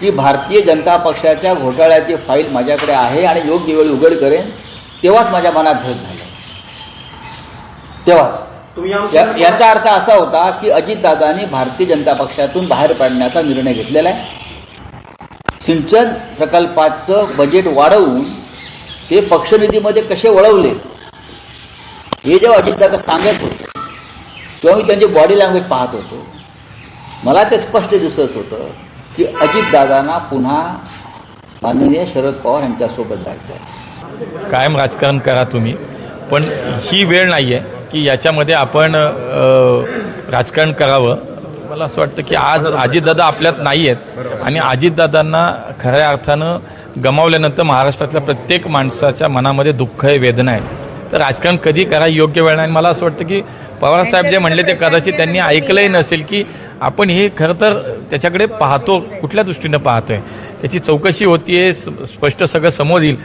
की भारतीय जनता पक्षाच्या घोटाळ्याची फाईल माझ्याकडे आहे आणि योग्य वेळी उघड करेन तेव्हाच माझ्या मनात धस झालं. तेव्हाच. याचा अर्थ असा होता की अजितदादांनी भारतीय जनता पक्षातून बाहेर पडण्याचा निर्णय घेतलेला आहे. सिंचन प्रकल्पाचं बजेट वाढवून ते पक्षनिधीमध्ये कसे वळवले? हे जेव्हा अजितदादा सांगत होते तेव्हा मी त्यांची बॉडी लँग्वेज पाहत होतो. मला ते स्पष्ट दिसत होतं. की अजितदादांना पुन्हा माननीय शरद पवार यांच्यासोबत जायचं आहे. कायम राजकारण करा तुम्ही. पण ही वेळ नाही आहे की याच्यामध्ये आपण राजकारण करावं. मला असं वाटतं की आज अजितदादा आपल्यात नाही आहेत आणि अजितदादांना खऱ्या अर्थानं गमावल्यानंतर महाराष्ट्रातल्या प्रत्येक माणसाच्या मनामध्ये दुःख आहे वेदना आहे. तर राजकारण कधी करा योग्य वेळ नाही. मला असं वाटतं की पवारसाहेब जे म्हणले ते कदाचित त्यांनी ऐकलंही नसेल की आपण हे खरं तर त्याच्याकडे पाहतो कुठल्या दृष्टीनं पाहतोय. त्याची चौकशी होतीये स्पष्ट सगळं समोर येईल.